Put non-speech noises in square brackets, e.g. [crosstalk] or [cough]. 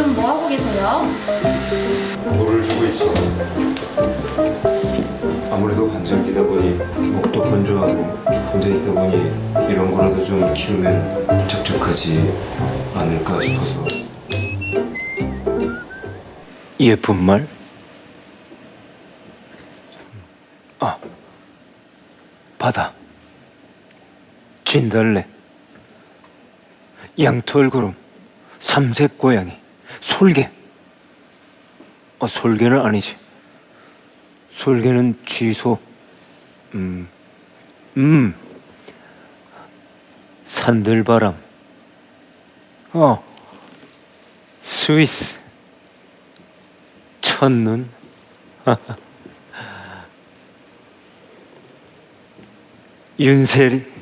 지금 뭐 하고 계세요? 물을 주고 있어. 아무래도 관절기다 보니 목도 건조하고 혼자 있다 보니 이런 거라도 좀 키우면 적적하지 않을까 싶어서. 예쁜 말? 아, 바다. 진달래. 양털구름. 삼색 고양이. 솔개. 어, 솔개는 아니지. 솔개는 취소. 음, 음. 산들바람. 어, 스위스. 첫눈. [laughs] 윤세리.